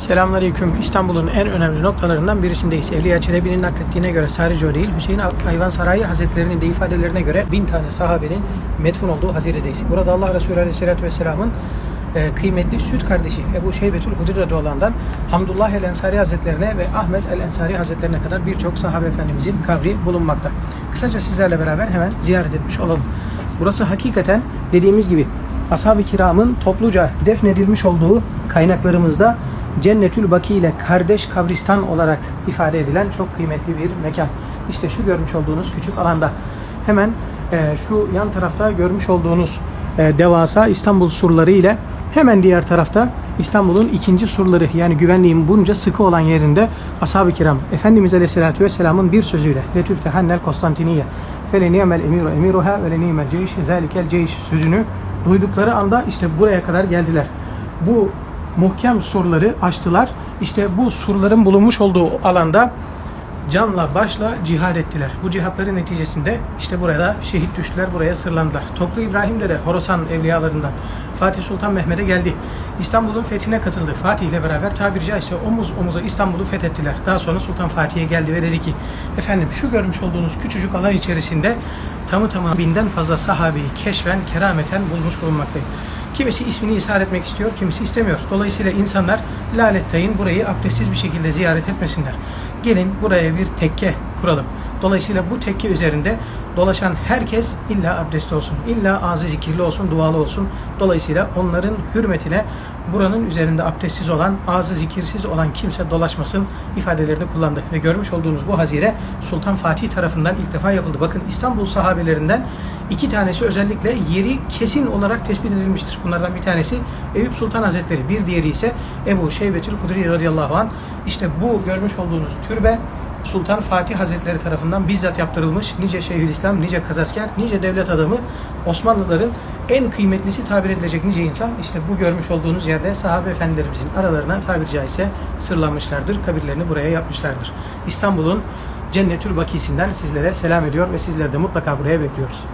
Selamünaleyküm. İstanbul'un en önemli noktalarından birisindeyiz. Evliya Çelebi'nin naklettiğine göre sadece o değil, Hüseyin Ayvansarayı Hazretleri'nin de ifadelerine göre bin tane sahabenin metfun olduğu haziredeyiz. Burada Allah Resulü Aleyhisselatü Vesselam'ın e, kıymetli süt kardeşi Ebu Şeybetül Hudri radıyallahu Hamdullah el Ensari Hazretlerine ve Ahmet el Ensari Hazretlerine kadar birçok sahabe efendimizin kabri bulunmakta. Kısaca sizlerle beraber hemen ziyaret etmiş olalım. Burası hakikaten dediğimiz gibi ashab-ı kiramın topluca defnedilmiş olduğu kaynaklarımızda Cennetül Baki ile kardeş kabristan olarak ifade edilen çok kıymetli bir mekan. İşte şu görmüş olduğunuz küçük alanda hemen e, şu yan tarafta görmüş olduğunuz e, devasa İstanbul surları ile hemen diğer tarafta İstanbul'un ikinci surları yani güvenliğin bunca sıkı olan yerinde ashab-ı kiram Efendimiz Aleyhisselatü Vesselam'ın bir sözüyle Letüftehannel Konstantiniye feleniyemel emiru emiruha ve leniyemel ceyş zelikel ceyş sözünü duydukları anda işte buraya kadar geldiler. Bu muhkem surları açtılar. İşte bu surların bulunmuş olduğu alanda canla başla cihad ettiler. Bu cihatların neticesinde işte burada şehit düştüler, buraya sırlandılar. Toklu İbrahim de de Horasan evliyalarından Fatih Sultan Mehmet'e geldi. İstanbul'un fethine katıldı. Fatih ile beraber tabiri caizse omuz omuza İstanbul'u fethettiler. Daha sonra Sultan Fatih'e geldi ve dedi ki efendim şu görmüş olduğunuz küçücük alan içerisinde tamı tamına binden fazla sahabeyi keşfen, kerameten bulmuş bulunmaktayım. Kimisi ismini ishar etmek istiyor, kimisi istemiyor. Dolayısıyla insanlar lalettayın burayı abdestsiz bir şekilde ziyaret etmesinler. Gelin buraya bir tekke kuralım. Dolayısıyla bu tekke üzerinde dolaşan herkes illa abdestli olsun, illa ağzı zikirli olsun, dualı olsun. Dolayısıyla onların hürmetine buranın üzerinde abdestsiz olan, ağzı zikirsiz olan kimse dolaşmasın ifadelerini kullandı. Ve görmüş olduğunuz bu hazire Sultan Fatih tarafından ilk defa yapıldı. Bakın İstanbul sahabelerinden iki tanesi özellikle yeri kesin olarak tespit edilmiştir. Bunlardan bir tanesi Eyüp Sultan Hazretleri, bir diğeri ise Ebu Şeybetül Hudri radıyallahu anh. İşte bu görmüş olduğunuz türbe Sultan Fatih Hazretleri tarafından bizzat yaptırılmış nice Şeyhülislam, nice kazasker, nice devlet adamı Osmanlıların en kıymetlisi tabir edilecek nice insan işte bu görmüş olduğunuz yerde sahabe efendilerimizin aralarına tabiri caizse sırlanmışlardır. Kabirlerini buraya yapmışlardır. İstanbul'un Cennetül Bakisi'nden sizlere selam ediyor ve sizleri de mutlaka buraya bekliyoruz.